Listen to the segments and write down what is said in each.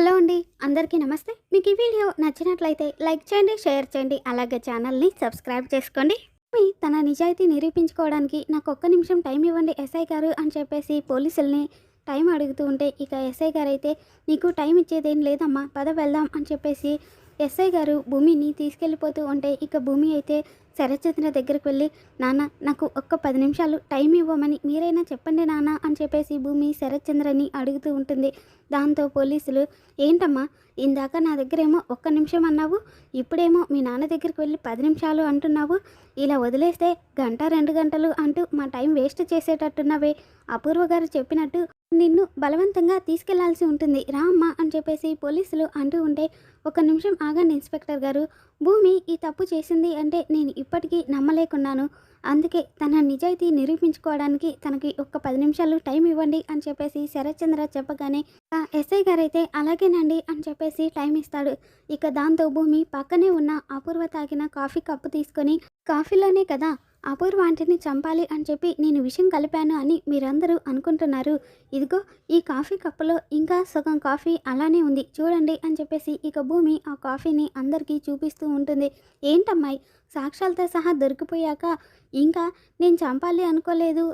Hello అండి అందరికీ నమస్తే. మీకు ఈ వీడియో నచ్చినట్లయితే లైక్ చేయండి షేర్ చేయండి అలాగే ఛానల్ని సబ్స్క్రైబ్ చేసుకోండి. మీ తన నిజాయితీ నిరూపించుకోవడానికి నాకు ఒక్క నిమిషం టైం ఇవ్వండి ఎస్ఐ గారు అని చెప్పేసి పోలీసుల్ని టైం అడుగుతూ ఉంటే ఇక ఎస్ఐ గారు అయితే నీకు టైం ఇచ్చేదేం లేదమ్మా పద వెళ్దాం అని చెప్పేసి ఎస్ఐ గారు భూమిని తీసుకెళ్ళిపోతూ ఉంటే ఇక భూమి అయితే శరత్చంద్ర దగ్గరికి వెళ్ళి నాన్న నాకు ఒక్క పది నిమిషాలు టైం ఇవ్వమని మీరైనా చెప్పండి నాన్న అని చెప్పేసి భూమి శరత్చంద్రని అడుగుతూ ఉంటుంది. దాంతో పోలీసులు ఏంటమ్మా ఇందాక నా దగ్గరేమో ఒక్క నిమిషం అన్నావు ఇప్పుడేమో మీ నాన్న దగ్గరికి వెళ్ళి పది నిమిషాలు అంటున్నావు ఇలా వదిలేస్తే గంట రెండు గంటలు అంటూ మా టైం వేస్ట్ చేసేటట్టున్నావే. అపూర్వ గారు చెప్పినట్టు నిన్ను బలవంతంగా తీసుకెళ్ళాల్సి ఉంటుంది రా అమ్మా అని చెప్పేసి పోలీసులు అంటూ ఉంటే ఒక నిమిషం ఆగండి ఇన్స్పెక్టర్ గారు. భూమి ఈ తప్పు చేసింది అంటే నేను ఇప్పటికీ నమ్మలేకున్నాను. అందుకే తన నిజాయితీ నిరూపించుకోవడానికి తనకి ఒక్క పది నిమిషాలు టైం ఇవ్వండి అని చెప్పేసి శరత్చంద్ర చెప్పగానే ఆ ఎస్ఐ గారు అయితే అలాగేనండి అని చెప్పేసి టైం ఇస్తాడు. ఇక దాంతో భూమి పక్కనే ఉన్న అపూర్వ తాగిన కాఫీ కప్పు తీసుకొని కాఫీలోనే కదా అపూర్వ ఆంటీని చంపాలి అని చెప్పి నేను విషయం కలిపాను అని మీరందరూ అనుకుంటున్నారు. ఇదిగో ఈ కాఫీ కప్పులో ఇంకా సగం కాఫీ అలానే ఉంది. చూడండి అని చెప్పేసి ఇక భూమి ఆ కాఫీని అందరికీ చూపిస్తూ ఉంటుంది. ఏంటమ్మాయి? సాక్ష్యాలతో సహా దొరికిపోయాక ఇంకా నేను చంపాలి అనుకోలేదు.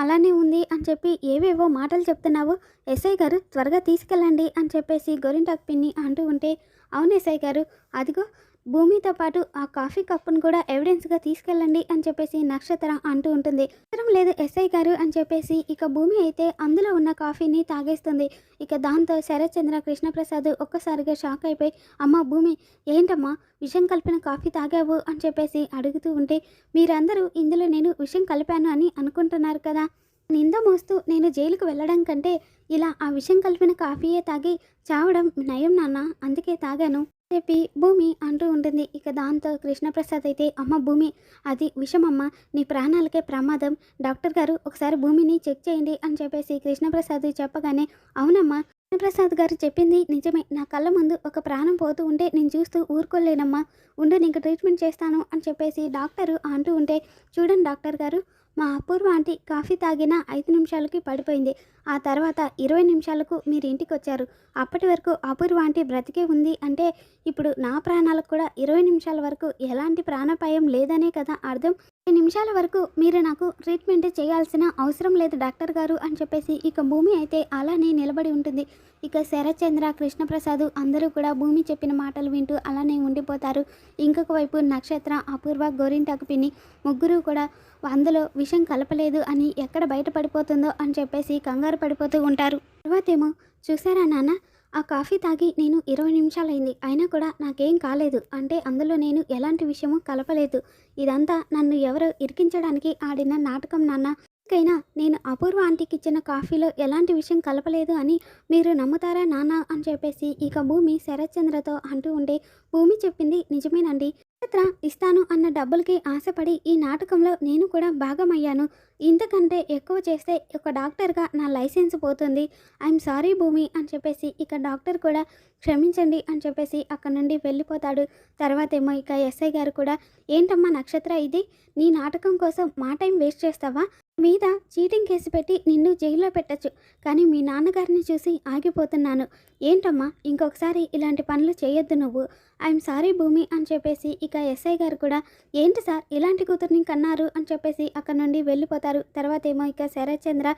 అలానే ఉంది అని చెప్పి ఏవేవో మాటలు చెప్తున్నావు. ఎస్ఐ గారు త్వరగా తీసుకెళ్ళండి అని చెప్పేసి గోరింటాకు పిన్ని అంటూ ఉంటే అవును ఎస్ఐ గారు అదిగో భూమితో పాటు ఆ కాఫీ కప్పును కూడా ఎవిడెన్స్గా తీసుకెళ్ళండి అని చెప్పేసి నక్షత్ర అంటూ ఉంటుంది. అవసరం లేదు ఎస్ఐ గారు అని చెప్పేసి ఇక భూమి అయితే అందులో ఉన్న కాఫీని తాగేస్తుంది. ఇక దాంతో శరత్చంద్ర కృష్ణప్రసాద్ ఒక్కసారిగా షాక్ అయిపోయి అమ్మ భూమి ఏంటమ్మా విషం కలిపిన కాఫీ తాగావు? అని చెప్పేసి అడుగుతూ ఉంటే మీరందరూ ఇందులో నేను విషం కలిపాను అని అనుకుంటున్నారు కదా. నింద మోస్తూ నేను జైలుకు వెళ్ళడం కంటే ఇలా ఆ విషం కలిపిన కాఫీయే తాగి చావడం నయం నాన్న అందుకే తాగాను. చెప్పి భూమి అంటూ ఉంటుంది. ఇక దాంతో కృష్ణప్రసాద్ అయితే అమ్మ భూమి అది విషమమ్మ నీ ప్రాణాలకే ప్రమాదం. డాక్టర్ గారు ఒకసారి భూమిని చెక్ చేయండి అని చెప్పేసి కృష్ణప్రసాద్ చెప్పగానే అవునమ్మా కృష్ణప్రసాద్ గారు చెప్పింది నిజమే. నా కళ్ళ ముందు ఒక ప్రాణం పోతూ ఉంటే నేను చూస్తూ ఊరుకోలేనమ్మా. ఉండు నీకు ట్రీట్మెంట్ చేస్తాను అని చెప్పేసి డాక్టరు అంటూ ఉంటే చూడండి డాక్టర్ గారు మా అపూర్వ ఆంటీ కాఫీ తాగిన ఐదు నిమిషాలకి పడిపోయింది. ఆ తర్వాత ఇరవై నిమిషాలకు మీరు ఇంటికి వచ్చారు అప్పటి వరకు అపూర్వ ఆంటీ బ్రతికే ఉంది అంటే ఇప్పుడు నా ప్రాణాలకు కూడా ఇరవై నిమిషాల వరకు ఎలాంటి ప్రాణాపాయం లేదనే కదా అర్థం. ఇరవై నిమిషాల వరకు మీరు నాకు ట్రీట్మెంట్ చేయాల్సిన అవసరం లేదు డాక్టర్ గారు అని చెప్పేసి ఇక భూమి అయితే అలానే నిలబడి ఉంటుంది. ఇక శరత్చంద్ర కృష్ణప్రసాద్ అందరూ కూడా భూమి చెప్పిన మాటలు వింటూ అలానే ఉండిపోతారు. ఇంకొక వైపు నక్షత్ర అపూర్వ గోరింటాకు పిన్ని ముగ్గురు కూడా అందులో విషం కలపలేదు అని ఎక్కడ బయటపడిపోతుందో అని చెప్పేసి కంగారు పడిపోతూ ఉంటారు. తర్వాతేమో చూసారా నాన్న ఆ కాఫీ తాగి నేను ఇరవై నిమిషాలైంది. అయినా కూడా నాకేం కాలేదు. అంటే అందులో నేను ఎలాంటి విషయము కలపలేదు. ఇదంతా నన్ను ఎవరు ఇరికించడానికి ఆడిన నాటకం నాన్న. కైనా నేను అపూర్వ ఆంటీకి ఇచ్చిన కాఫీలో ఎలాంటి విషయం కలపలేదు అని మీరు నమ్ముతారా నాన్న అని చెప్పేసి ఇక భూమి శరత్చంద్రతో అంటూ ఉంటే భూమి చెప్పింది నిజమేనండి. నక్షత్ర ఇస్తాను అన్న డబ్బులకి ఆశపడి ఈ నాటకంలో నేను కూడా భాగమయ్యాను. ఇంతకంటే ఎక్కువ చేస్తే ఒక డాక్టర్గా నా లైసెన్స్ పోతుంది. ఐఎమ్ సారీ భూమి అని చెప్పేసి ఇక డాక్టర్ కూడా క్షమించండి అని చెప్పేసి అక్కడ నుండి వెళ్ళిపోతాడు. తర్వాత ఏమో ఇక ఎస్ఐ గారు కూడా ఏంటమ్మా నక్షత్ర ఇది? నీ నాటకం కోసం మా టైం వేస్ట్ చేస్తావా? మీద చీటింగ్ కేసు పెట్టి నిన్ను జైల్లో పెట్టచ్చు. కానీ మీ నాన్నగారిని చూసి ఆగిపోతున్నాను. ఏంటమ్మా ఇంకొకసారి ఇలాంటి పనులు చేయొద్దు నువ్వు. ఐఎమ్ సారీ భూమి అని చెప్పేసి ఇక ఎస్ఐ గారు కూడా ఏంటి సార్ ఇలాంటి కూతుర్ని కన్నారు అని చెప్పేసి అక్కడ నుండి వెళ్ళిపోతారు. తర్వాత ఏమో ఇక శరత్చంద్ర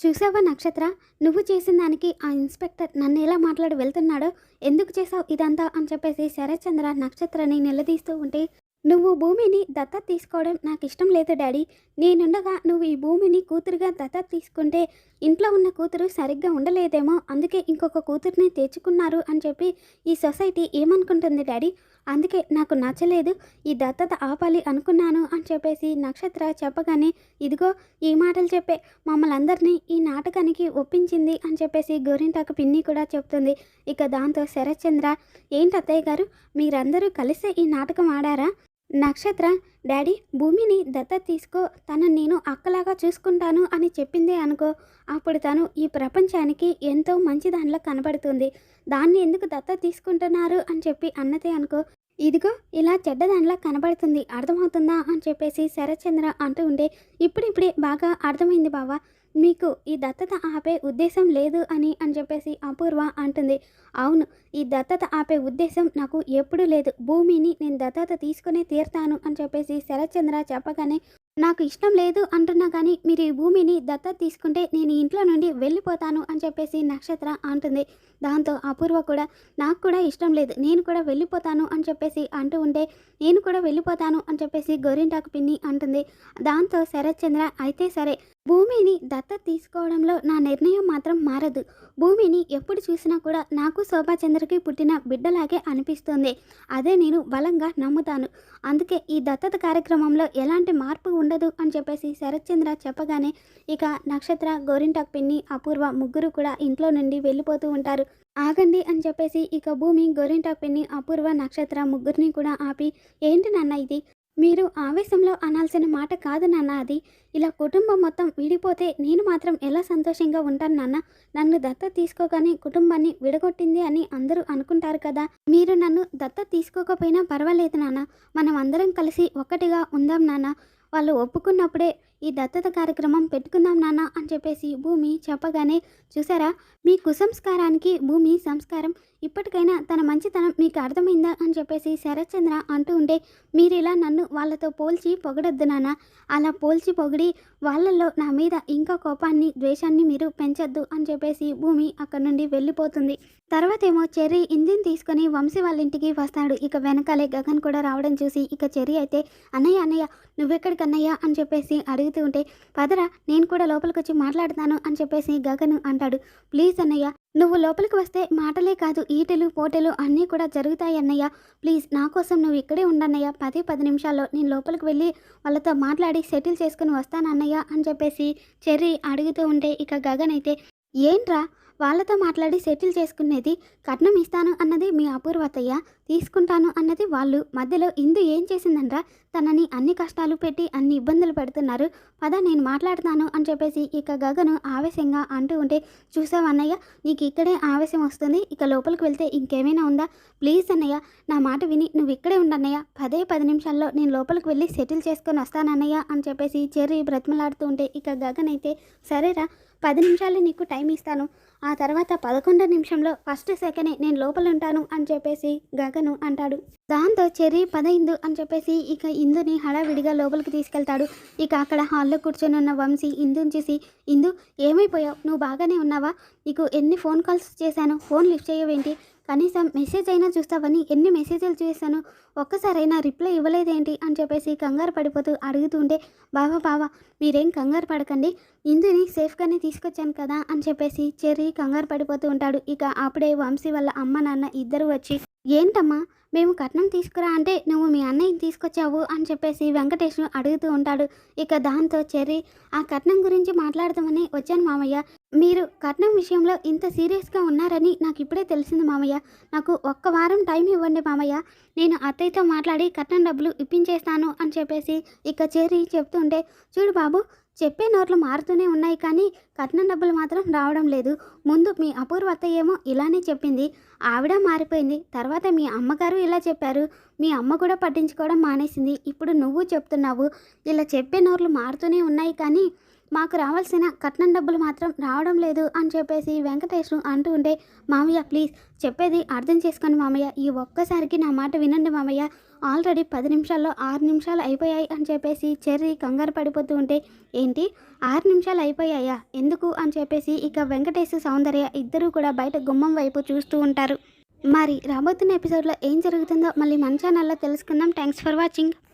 చూసావా నక్షత్ర నువ్వు చేసిన దానికి ఆ ఇన్స్పెక్టర్ నన్ను ఎలా మాట్లాడి వెళ్తున్నాడో? ఎందుకు చేసావు ఇదంతా? అని చెప్పేసి శరత్చంద్ర నక్షత్రని నిలదీస్తూ ఉంటే నువ్వు భూమిని దత్త తీసుకోవడం నాకు ఇష్టం లేదు డాడీ. నేనుండగా నువ్వు ఈ భూమిని కూతురుగా దత్తత తీసుకుంటే ఇంట్లో ఉన్న కూతురు సరిగ్గా ఉండలేదేమో అందుకే ఇంకొక కూతుర్ని తెచ్చుకున్నారు అని చెప్పి ఈ సొసైటీ ఏమనుకుంటుంది డాడీ? అందుకే నాకు నచ్చలేదు ఈ దత్తత ఆపాలి అనుకున్నాను అని చెప్పేసి నక్షత్ర చెప్పగానే ఇదిగో ఈ మాటలు చెప్పే మమ్మల్ని అందరినీ ఈ నాటకానికి ఒప్పించింది అని చెప్పేసి గోరింటాకు పిన్ని కూడా చెప్తుంది. ఇక దాంతో శరత్చంద్ర ఏంటి అత్తయ్య గారు మీరందరూ కలిసే ఈ నాటకం ఆడారా? నక్షత్ర డాడీ భూమిని దత్తత తీసుకో. తనని నేను అక్కలాగా చూసుకుంటాను అని చెప్పిందే అనుకో అప్పుడు తను ఈ ప్రపంచానికి ఎంతో మంచి దానిలో కనబడుతుంది. దాన్ని ఎందుకు దత్త తీసుకుంటున్నారు అని చెప్పి అన్నదే అనుకో ఇదిగో ఇలా చెడ్డదానిలా కనబడుతుంది. అర్థమవుతుందా? అని చెప్పేసి శరత్చంద్ర అంటూ ఉండే ఇప్పుడిప్పుడే బాగా అర్థమైంది బావా. మీకు ఈ దత్తత ఆపే ఉద్దేశం లేదు అని అని చెప్పేసి అపూర్వ అంటుంది. అవును ఈ దత్తత ఆపే ఉద్దేశం నాకు ఎప్పుడూ లేదు. భూమిని నేను దత్తత తీసుకునే తీరుతాను అని చెప్పేసి శరత్చంద్ర చెప్పగానే నాకు ఇష్టం లేదు అంటున్నా కానీ మీరు ఈ భూమిని దత్తత తీసుకుంటే నేను ఇంట్లో నుండి వెళ్ళిపోతాను అని చెప్పేసి నక్షత్ర అంటుంది. దాంతో అపూర్వ కూడా నాకు కూడా ఇష్టం లేదు. నేను కూడా వెళ్ళిపోతాను అని చెప్పేసి అంటూ ఉంటే నేను కూడా వెళ్ళిపోతాను అని చెప్పేసి గోరింటాకు పిన్ని అంటుంది. దాంతో శరత్చంద్ర అయితే సరే భూమిని దత్త తీసుకోవడంలో నా నిర్ణయం మాత్రం మారదు. భూమిని ఎప్పుడు చూసినా కూడా నాకు శోభాచంద్రకి పుట్టిన బిడ్డలాగే అనిపిస్తుంది. అదే నేను బలంగా నమ్ముతాను. అందుకే ఈ దత్తత కార్యక్రమంలో ఎలాంటి మార్పు ఉండదు అని చెప్పేసి శరత్చంద్ర చెప్పగానే ఇక నక్షత్ర గోరింటాకు పిన్ని అపూర్వ ముగ్గురు కూడా ఇంట్లో నుండి వెళ్ళిపోతూ ఉంటారు. ఆగండి అని చెప్పేసి ఇక భూమి గోరింటాకు పిన్ని అపూర్వ నక్షత్ర ముగ్గురిని కూడా ఆపి ఏంటి నాన్న ఇది? మీరు ఆవేశంలో అనాల్సిన మాట కాదు నాన్న అది. ఇలా కుటుంబం మొత్తం విడిపోతే నేను మాత్రం ఎలా సంతోషంగా ఉంటాను నాన్న? నన్ను దత్త తీసుకోగానే కుటుంబాన్ని విడగొట్టింది అని అందరూ అనుకుంటారు కదా. మీరు నన్ను దత్త తీసుకోకపోయినా పర్వాలేదు నాన్న. మనం అందరం కలిసి ఒక్కటిగా ఉందాం నాన్న. వాళ్ళు ఒప్పుకున్నప్పుడే ఈ దత్తత కార్యక్రమం పెట్టుకుందాం నాన్న అని చెప్పేసి భూమి చెప్పగానే చూసారా? మీ కుసంస్కారానికి భూమి సంస్కారం ఇప్పటికైనా తన మంచితనం మీకు అర్థమైందా అని చెప్పేసి శరత్చంద్ర అంటూ ఉంటే మీరు ఇలా నన్ను వాళ్ళతో పోల్చి పొగడొద్దు నాన్న. అలా పోల్చి పొగిడి వాళ్ళల్లో నా మీద ఇంకా కోపాన్ని ద్వేషాన్ని మీరు పెంచొద్దు అని చెప్పేసి భూమి అక్కడ నుండి వెళ్ళిపోతుంది. తర్వాత ఏమో చెర్రీ ఇంజిన్ తీసుకొని వంశీ వాళ్ళ ఇంటికి వస్తాడు. ఇక వెనకాలే గగన్ కూడా రావడం చూసి ఇక చెర్రీ అయితే అన్నయ్య అన్నయ్య నువ్వెక్కడికి అన్నయ్య అని చెప్పేసి అడుగుతూ ఉంటే పదరా నేను కూడా లోపలికి వచ్చి మాట్లాడతాను అని చెప్పేసి గగన్ అంటాడు. ప్లీజ్ అన్నయ్య నువ్వు లోపలికి వస్తే మాటలే కాదు ఈటెలు పోటెలు అన్నీ కూడా జరుగుతాయి అన్నయ్య. ప్లీజ్ నా కోసం నువ్వు ఇక్కడే ఉండన్నయ్య. పది పది నిమిషాల్లో నేను లోపలికి వెళ్ళి వాళ్ళతో మాట్లాడి సెటిల్ చేసుకుని వస్తాను అన్నయ్య అని చెప్పేసి చెర్రీ అడుగుతూ ఉంటే ఇక గగన్ అయితే ఏంట్రా? వాళ్ళతో మాట్లాడి సెటిల్ చేసుకునేది కట్నం ఇస్తాను అన్నది మీ అపూర్వతయ్య. తీసుకుంటాను అన్నది వాళ్ళు. మధ్యలో ఇందు ఏం చేసిందనరా తనని అన్ని కష్టాలు పెట్టి అన్ని ఇబ్బందులు పెడుతున్నారు. పద నేను మాట్లాడతాను అని చెప్పేసి ఇక గగను ఆవేశంగా అంటూ ఉంటే చూసావన్నయ్య నీకు ఇక్కడే ఆవేశం వస్తుంది. ఇక లోపలికి వెళ్తే ఇంకేమైనా ఉందా? ప్లీజ్ అన్నయ్య నా మాట విని నువ్వు ఇక్కడే ఉండన్నయ్య పదే పది నిమిషాల్లో నేను లోపలికి వెళ్ళి సెటిల్ చేసుకొని వస్తానన్నయ్య అని చెప్పేసి చెర్రీ బ్రతిమలాడుతూ ఉంటే ఇక గగన్ అయితే సరేరా పది నిమిషాలు నీకు టైం ఇస్తాను. ఆ తర్వాత పదకొండో నిమిషంలో ఫస్ట్ సెకండ్ నేను లోపల ఉంటాను అని చెప్పేసి గగన్ అంటాడు. దాంతో చెర్రీ పదైందు అని చెప్పేసి ఇక ఇందుని హడావిడిగా లోపలికి తీసుకెళ్తాడు. ఇక అక్కడ హాల్లో కూర్చొని ఉన్న వంశీ ఇందుని చూసి ఇందు ఏమైపోయావు? నువ్వు బాగానే ఉన్నావా? నీకు ఎన్ని ఫోన్ కాల్స్ చేశాను? ఫోన్ లిఫ్ట్ చేయవేంటి? కనీసం మెసేజ్ అయినా చూస్తావని ఎన్ని మెసేజ్లు చేశాను? ఒక్కసారైనా రిప్లై ఇవ్వలేదేంటి? అని చెప్పేసి కంగారు పడిపోతూ అడుగుతుంటే బావా బావా మీరేం కంగారు పడకండి. ఇందుని సేఫ్గానే తీసుకొచ్చాను కదా? అని చెప్పేసి చెర్రీ కంగారు పడిపోతూ ఉంటాడు. ఇక అప్పుడే వంశీ వాళ్ళ అమ్మ నాన్న ఇద్దరు వచ్చి ఏంటమ్మా? మేము కట్నం తీసుకురా అంటే నువ్వు మీ అన్నయ్యని తీసుకొచ్చావు అని చెప్పేసి వెంకటేష్ అడుగుతూ ఉంటాడు. ఇక దాంతో చెర్రీ ఆ కట్నం గురించి మాట్లాడదామని వచ్చాను మామయ్య. మీరు కట్నం విషయంలో ఇంత సీరియస్గా ఉన్నారని నాకు ఇప్పుడే తెలిసింది మామయ్య. నాకు ఒక్క వారం టైం ఇవ్వండి మామయ్య. నేను అత్తయ్యతో మాట్లాడి కట్నం డబ్బులు ఇప్పించేస్తాను అని చెప్పేసి ఇక చేరి చెప్తుంటే చూడు బాబు చెప్పే నోట్లు మారుతూనే ఉన్నాయి కానీ కట్నం డబ్బులు మాత్రం రావడం లేదు. ముందు మీ అపూర్వ ఏమో ఇలానే చెప్పింది. ఆవిడ మారిపోయింది. తర్వాత మీ అమ్మగారు ఇలా చెప్పారు. మీ అమ్మ కూడా పట్టించుకోవడం మానేసింది. ఇప్పుడు నువ్వు చెప్తున్నావు. ఇలా చెప్పే నోట్లు మారుతూనే ఉన్నాయి కానీ మాకు రావాల్సిన కట్నం డబ్బులు మాత్రం రావడం లేదు అని చెప్పేసి వెంకటేష్ను అంటూ ఉంటే మామయ్య ప్లీజ్ చెప్పేది అర్థం చేసుకోండి మామయ్య. ఈ ఒక్కసారికి నా మాట వినండి మామయ్య. ఆల్రెడీ పది నిమిషాల్లో ఆరు నిమిషాలు అయిపోయాయి అని చెప్పేసి చెర్రీ కంగారు పడిపోతూ ఉంటే ఏంటి? ఆరు నిమిషాలు అయిపోయాయా? ఎందుకు? అని చెప్పేసి ఇక వెంకటేష్ సౌందర్య ఇద్దరూ కూడా బయట గుమ్మం వైపు చూస్తూ ఉంటారు. మరి రాబోతున్న ఎపిసోడ్లో ఏం జరుగుతుందో మళ్ళీ మన ఛానల్లో తెలుసుకుందాం. Thanks for watching.